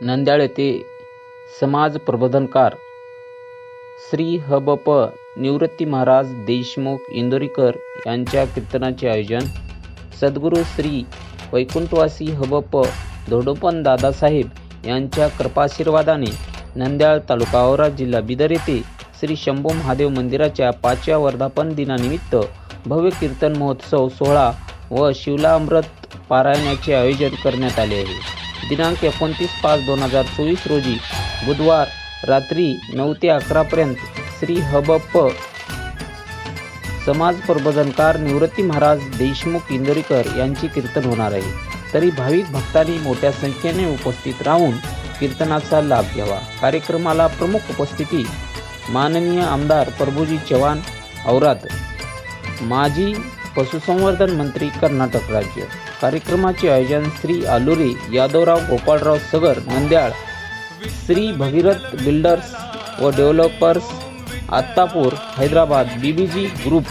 नंद्याळ येथे समाज प्रबोधनकार श्री ह ब प निवृत्ती महाराज देशमुख इंदोरीकर यांच्या कीर्तनाचे आयोजन सद्गुरू श्री वैकुंठवासी ह ब प दादासाहेब यांच्या कृपाशीर्वादाने नंद्याळ तालुका औरा जिल्हा बिदर येथे श्री शंभू महादेव मंदिराच्या पाचव्या वर्धापन दिनानिमित्त भव्य कीर्तन महोत्सव सोहळा व शिवलामृत पारायणाचे आयोजन करण्यात आले आहे. दिनांक एकोणतीस पाच दोन हजार चोवीस रोजी बुधवार रात्री नऊ ते अकरापर्यंत श्री हबप समाज प्रबोधनकार निवृत्ती महाराज देशमुख इंदोरीकर यांची कीर्तन होणार आहे. तरी भाविक भक्तांनी मोठ्या संख्येने उपस्थित राहून कीर्तनाचा लाभ घ्यावा. कार्यक्रमाला प्रमुख उपस्थिती माननीय आमदार प्रभूजी चव्हाण औरात माजी पशुसंवर्धन मंत्री कर्नाटक राज्य. कार्यक्रमाचे आयोजन श्री आलुरी यादवराव गोपाळराव सगर नंद्याळ श्री भगीरथ बिल्डर्स व developers Attapur Hyderabad BBG group